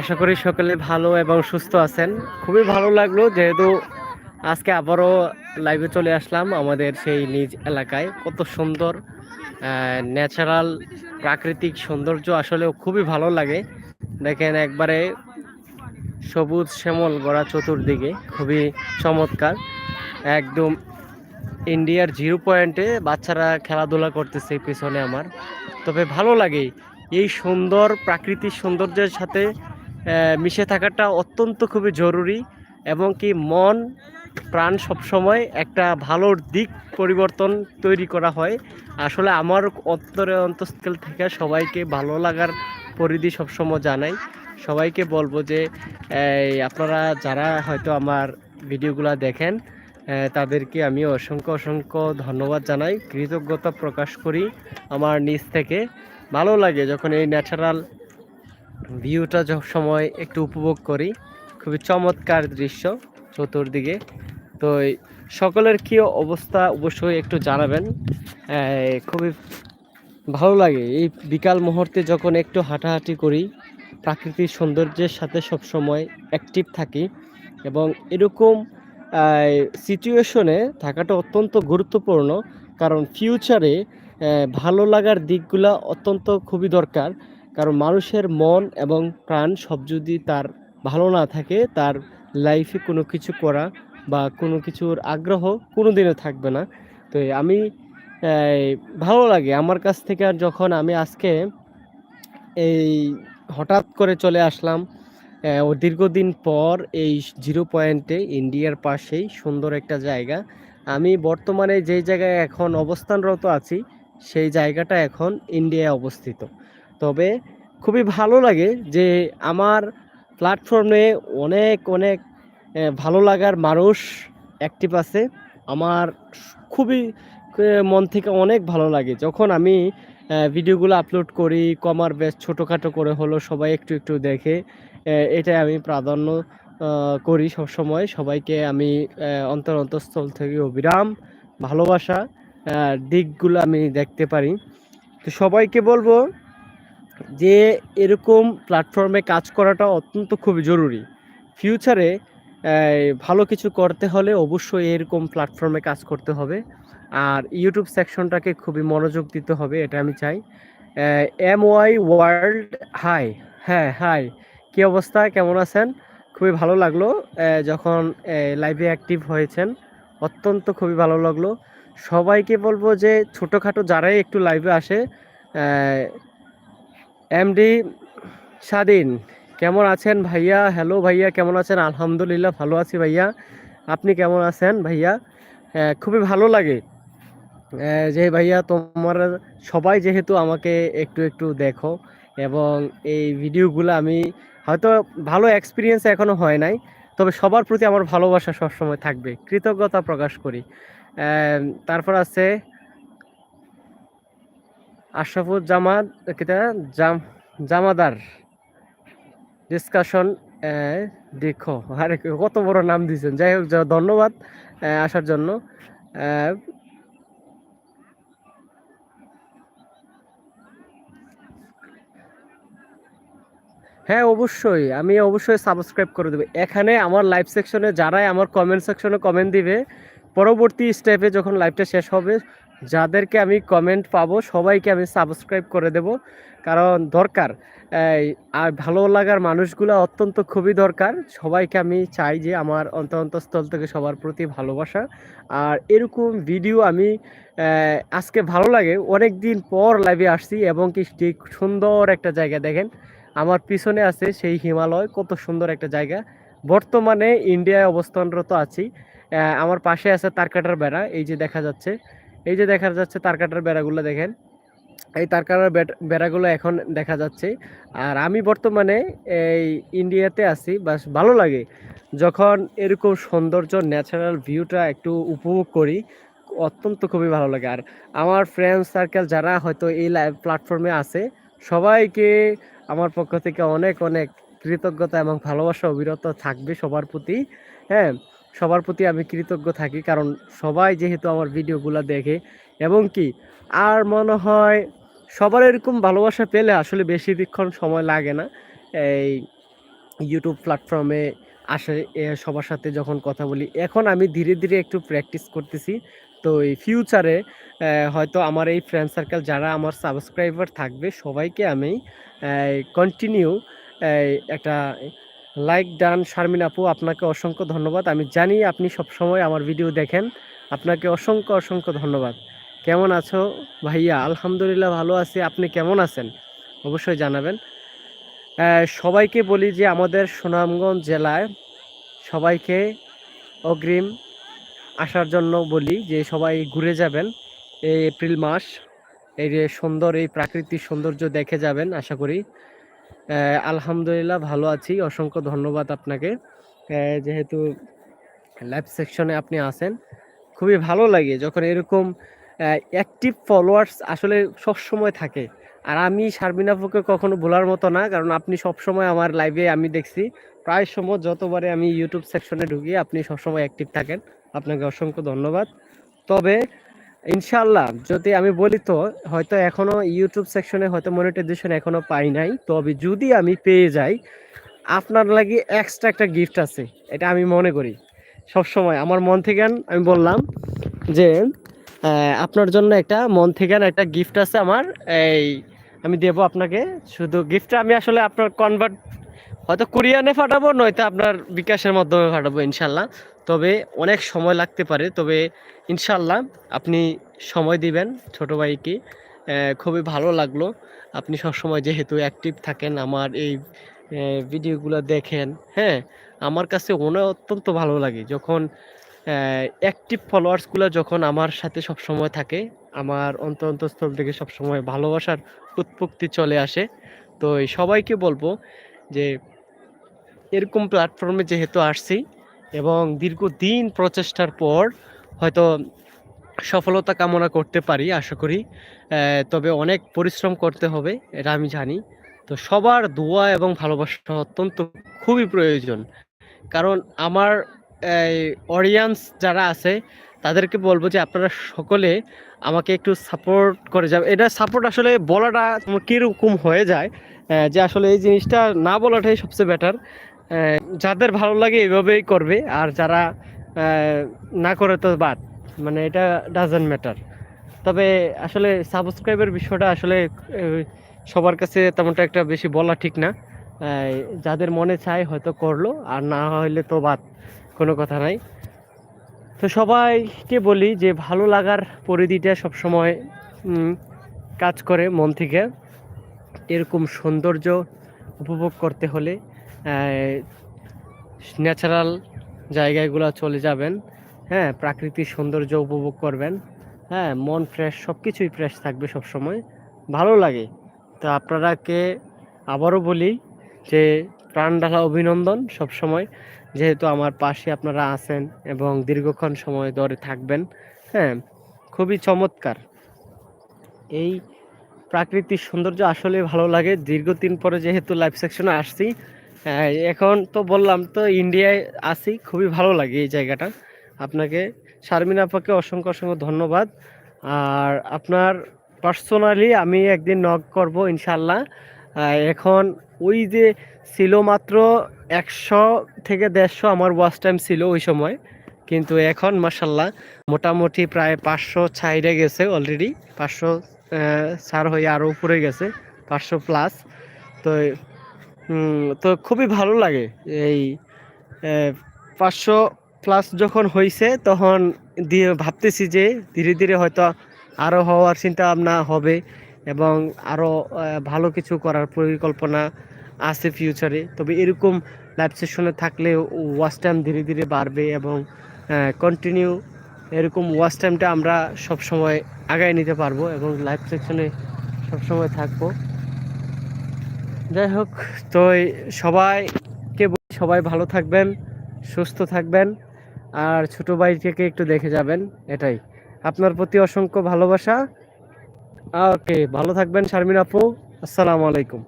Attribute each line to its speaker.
Speaker 1: আশা করি সকলে ভালো এবং সুস্থ আছেন। খুবই ভালো লাগল, যেহেতু আজকে আবারও লাইভে চলে আসলাম আমাদের সেই নিজ এলাকায়। কত সুন্দর ন্যাচারাল প্রাকৃতিক সৌন্দর্য আসলে খুবই ভালো লাগে। দেখেন একবারে সবুজ শ্যামল গড়া চতুর্দিকে, খুবই চমৎকার। একদম ইন্ডিয়ার জিরো পয়েন্টে বাচ্চারা খেলাধুলা করতেছে পিছনে আমার। তবে ভালো লাগে এই সুন্দর প্রাকৃতিক সৌন্দর্যের সাথে মিশে থাকাটা অত্যন্ত খুবই জরুরি এবং কি মন, প্রাণ সবসময় একটা ভালো দিক পরিবর্তন তৈরি করা হয়। আসলে আমার অন্তরে অন্তঃস্থল থেকে সবাইকে ভালো লাগার পরিধি সবসময় জানাই। সবাইকে বলব যে আপনারা যারা হয়তো আমার ভিডিওগুলো দেখেন তাদেরকে আমি অসংখ্য অসংখ্য ধন্যবাদ জানাই। কৃতজ্ঞতা প্রকাশ করি আমার নিজ থেকে। ভালো লাগে যখন এই ন্যাচারাল ভিউটা সব সময় একটু উপভোগ করি। খুবই চমৎকার দৃশ্য চতুর্দিকে। তো সকলের কী অবস্থা অবশ্যই একটু জানাবেন। খুবই ভালো লাগে। এই বিকাল মুহূর্তে যখন একটু হাঁটাহাঁটি করি, প্রাকৃতিক সৌন্দর্যের সাথে সব সময় অ্যাক্টিভ থাকি এবং এরকম সিচুয়েশনে থাকাটা অত্যন্ত গুরুত্বপূর্ণ। কারণ ফিউচারে ভালো লাগার দিকগুলা অত্যন্ত খুবই দরকার। কারণ মানুষের মন এবং প্রাণ সব যদি তার ভালো না থাকে, তার লাইফে কোনো কিছু করা বা কোনো কিছুর আগ্রহ কোনো দিনও থাকবে না। তো আমি ভালো লাগে। আমার কাছ থেকে আর যখন আমি আজকে এই হঠাৎ করে চলে আসলাম ও দীর্ঘদিন পর এই জিরো পয়েন্টে ইন্ডিয়ার পাশেই সুন্দর একটা জায়গা। আমি বর্তমানে যেই জায়গায় এখন অবস্থানরত আছি, সেই জায়গাটা এখন ইন্ডিয়ায় অবস্থিত। তবে খুবই ভালো লাগে যে আমার প্ল্যাটফর্মে অনেক অনেক ভালো লাগার মানুষ অ্যাক্টিভ আছে। আমার খুবই মন থেকে অনেক ভালো লাগে। যখন আমি ভিডিওগুলো আপলোড করি, কমার বেশ ছোটোখাটো করে হলো সবাই একটু একটু দেখে এটাই আমি প্রাধান্য করি সবসময়। সবাইকে আমি অন্তর অন্তঃস্থল থেকে অবিরাম ভালোবাসা দিকগুলো আমি দেখতে পারি। তো সবাইকে বলব যে এরকম প্ল্যাটফর্মে কাজ করাটা অত্যন্ত খুবই জরুরি। ফিউচারে ভালো কিছু করতে হলে অবশ্যই এরকম প্ল্যাটফর্মে কাজ করতে হবে। আর ইউটিউব সেকশনটাকে খুবই মনোযোগ দিতে হবে, এটা আমি চাই। এম ওয়াই ওয়ার্ল্ড হাই হ্যাঁ হাই কি অবস্থা? কেমন আছেন? খুবই ভালো লাগল যখন লাইভে অ্যাক্টিভ হয়েছেন, অত্যন্ত খুবই ভালো লাগল। সবাইকে বলব যে, ছোটোখাটো যারাই একটু লাইভে আসে এমডি স্বাধীন কেমন আছেন ভাইয়া? হ্যালো ভাইয়া, কেমন আছেন? আলহামদুলিল্লাহ ভালো আছি ভাইয়া। আপনি কেমন আছেন ভাইয়া? খুবই ভালো লাগে। যে ভাইয়া তোমার, সবাই যেহেতু আমাকে একটু একটু দেখো, এবং এই ভিডিওগুলো আমি হয়তো ভালো এক্সপিরিয়েন্স এখনও হয় নাই, তবে সবার প্রতি আমার ভালোবাসা সবসময় থাকবে। কৃতজ্ঞতা প্রকাশ করি। তারপর আছে আশরাফুল জামাত কিটা জাম, জামাদার ডিসকাশন দেখো। আরে, কত বড় নাম দিয়েছেন। যাই হোক ধন্যবাদ আসার জন্য। হ্যাঁ অবশ্যই। আমি অবশ্যই সাবস্ক্রাইব করে দেবো। এখানে আমার লাইভ সেকশনে যারাই আমার কমেন্ট সেকশনে কমেন্ট দিবে, পরবর্তী স্টেপে যখন লাইভটা শেষ হবে যাদেরকে আমি কমেন্ট পাবো, সবাইকে আমি সাবস্ক্রাইব করে দেব। কারণ দরকার আর ভালো লাগার মানুষগুলো অত্যন্ত খুবই দরকার। সবাইকে আমি চাই যে আমার অন্ত অন্তঃস্থল থেকে সবার প্রতি ভালোবাসা। আর এরকম ভিডিও আমি আজকে ভালো লাগে। অনেক দিন পর লাইভে আসছি এবং কি ঠিক সুন্দর একটা জায়গা দেখেন। আমার পিছনে আছে সেই হিমালয়, কত সুন্দর একটা জায়গা। বর্তমানে ইন্ডিয়ায় অবস্থানরত আছি। আমার পাশে আছে তারকাটার বেড়া, এই যে দেখা যাচ্ছে। এই যে দেখা যাচ্ছে তারকাটার বেড়াগুলো দেখেন। এই তারকাটার বেট- বেড়াগুলো এখন দেখা যাচ্ছে। আর আমি বর্তমানে এই ইন্ডিয়াতে আছি, বাস ভালো লাগে। যখন এরকম সৌন্দর্য ন্যাচারাল ভিউটা একটু উপভোগ করি, অত্যন্ত খুবই ভালো লাগে। আর আমার ফ্রেন্ড সার্কেল যারা হয়তো এই প্ল্যাটফর্মে আছে, সবাইকে আমার পক্ষ থেকে অনেক অনেক কৃতজ্ঞতা এবং ভালোবাসা, অবিরত থাকবে সবার প্রতি। হ্যাঁ সবার প্রতি আমি কৃতজ্ঞ থাকি, কারণ সবাই যেহেতু আমার ভিডিওগুলো দেখে। এবং কি, আর মনে হয় সবার এরকম ভালোবাসা পেলে আসলে বেশিক্ষণ সময় লাগে না। এই ইউটিউব প্ল্যাটফর্মে আসে সবার সাথে যখন কথা বলি। এখন আমি ধীরে ধীরে একটু প্র্যাকটিস করতেছি। তো এই ফিউচারে হয়তো আমার এই ফ্রেন্ড সার্কেল যারা আমার সাবস্ক্রাইবার থাকবে, সবাইকে আমি কন্টিনিউ একটা লাইক ডান শারমিন আপু, আপনাকে অসংখ্য ধন্যবাদ। আমি জানি আপনি সবসময় আমার ভিডিও দেখেন। আপনাকে অসংখ্য অসংখ্য ধন্যবাদ। কেমন আছো? ভাইয়া, আলহামদুলিল্লাহ ভালো আছি। আপনি কেমন আছেন? অবশ্যই জানাবেন। সবাইকে বলি যে আমাদের সুনামগঞ্জ জেলায় সবাইকে অগ্রিম আসার জন্য বলি যে সবাই ঘুরে যাবেন। এই এপ্রিল মাস, এই যে সুন্দর, এই প্রাকৃতিক সৌন্দর্য দেখে যাবেন, আশা করি। আলহামদুলিল্লাহ ভালো আছি। অসংখ্য ধন্যবাদ আপনাকে। যেহেতু লাইভ সেকশনে আপনি আছেন, খুবই ভালো লাগে যখন এরকম অ্যাক্টিভ ফলোয়ার্স আসলে সবসময় থাকে। আর আমি শারমিন আপুকে কখনো ভোলার মতো না, কারণ আপনি সবসময় আমার লাইভে আমি দেখছি। প্রায় সময় যতবারে আমি ইউটিউব সেকশনে ঢুকি, আপনি সবসময় অ্যাক্টিভ থাকেন। আপনাকে অসংখ্য ধন্যবাদ। তবে ইনশাল্লাহ যদি আমি বলি তো, হয়তো এখনও ইউটিউব সেকশনে হয়তো মনিটাইজেশন এখনও পাই নাই। তবে যদি আমি পেয়ে যাই, আপনার লাগি এক্সট্রা একটা গিফট আছে, এটা আমি মনে করি। সব সময় আমার মন থেকে আমি বললাম যে আপনার জন্য একটা, মন থেকে একটা গিফট আছে আমার। এই, আমি দেবো আপনাকে। শুধু গিফটটা আমি আসলে আপনার কনভার্ট হয়তো কোরিয়ানে পাঠাবো নয়তো আপনার বিকাশের মাধ্যমে পাঠাবো ইনশাল্লাহ। তবে অনেক সময় লাগতে পারে, তবে ইনশাল্লাহ আপনি সময় দিবেন ছোটো ভাইকে। খুবই ভালো লাগল। আপনি সবসময় যেহেতু অ্যাক্টিভ থাকেন, আমার এই ভিডিওগুলো দেখেন হ্যাঁ? আমার কাছে মনে অত্যন্ত ভালো লাগে যখন অ্যাক্টিভ ফলোয়ার্সগুলো যখন আমার সাথে সব সময় থাকে, আমার অন্ত অন্তঃস্থল থেকে সবসময় ভালোবাসার উৎপত্তি চলে আসে। তো সবাইকে বলব যে এরকম প্ল্যাটফর্মে যেহেতু আসছি এবং দীর্ঘদিন প্রচেষ্টার পর হয়তো সফলতা কামনা করতে পারি, আশা করি। তবে অনেক পরিশ্রম করতে হবে, এটা আমি জানি। তো সবার দোয়া এবং ভালোবাসা অত্যন্ত খুবই প্রয়োজন। কারণ আমার অডিয়েন্স যারা আছে, তাদেরকে বলব যে আপনারা সকলে আমাকে একটু সাপোর্ট করে যাবে। এটা সাপোর্ট আসলে বলাটা কীরকম হয়ে যায় যে আসলে এই জিনিসটা না বলাটাই সবচেয়ে বেটার যাদের ভালো লাগে এইভাবেই করবে, আর যারা না করে তো বাদ। মানে এটা ডাজেন্ট ম্যাটার তবে আসলে সাবস্ক্রাইবের বিষয়টা আসলে সবার কাছে তেমনটা একটা বেশি বলা ঠিক না। যাদের মনে চায় হয়তো করল, আর না হলে তো বাদ, কোনো কথা নাই। তো সবাইকে বলি যে, ভালো লাগার পরিধিটা সবসময় কাজ করে মন থেকে। এরকম সৌন্দর্য উপভোগ করতে হলে ন্যাচারাল জায়গাগুলো চলে যাবেন হ্যাঁ প্রাকৃতিক সৌন্দর্য উপভোগ করবেন হ্যাঁ মন ফ্রেশ সব কিছুই ফ্রেশ থাকবে সব সময় ভালো লাগে। তো আপনারাকে আবারও বলি যে প্রাণ ঢালা অভিনন্দন সব সময় যেহেতু আমার পাশে আপনারা আছেন এবং দীর্ঘক্ষণ সময় ধরে থাকবেন হ্যাঁ খুবই চমৎকার। এই প্রাকৃতিক সৌন্দর্য আসলে ভালো লাগে, দীর্ঘদিন পরে যেহেতু লাইভ সেকশনে আসছি এখন তো বললাম তো ইন্ডিয়ায় আসি খুবই ভালো লাগে এই জায়গাটা। আপনাকে, শারমিন আপাকে অসংখ্য অসংখ্য ধন্যবাদ। আর আপনার পার্সোনালি আমি একদিন নক করব ইনশাল্লাহ এখন ওই যে ছিল মাত্র একশো থেকে দেড়শো আমার ওয়াচ টাইম ছিল ওই সময়। কিন্তু এখন মাসাল্লাহ মোটামুটি প্রায় পাঁচশো ছাইড়ে গেছে অলরেডি পাঁচশো সার হয়ে আরও উপরে গেছে, পাঁচশো প্লাস তো তো খুবই ভালো লাগে এই পাঁচশো প্লাস যখন হয়েছে তখন দিয়ে ভাবতেছি যে ধীরে ধীরে হয়তো আরও হওয়ার চিন্তা ভাবনা হবে এবং আরও ভালো কিছু করার পরিকল্পনা আছে ফিউচারে তবে এরকম লাইভ সেশনে থাকলে ওয়াচ টাইম ধীরে ধীরে বাড়বে এবং কন্টিনিউ এরকম ওয়াচ টাইমটা আমরা সব সময় আগায় নিতে পারব এবং লাইভ সেকশনে সবসময় থাকব। যাই হোক, তো সবাইকে সবাই ভালো থাকবেন, সুস্থ থাকবেন, আর ছোটো ভাইকে একটু দেখে যাবেন, এটাই। আপনার প্রতি অসংখ্য ভালোবাসা। ওকে, ভালো থাকবেন শারমিন আপু, আসসালামু আলাইকুম।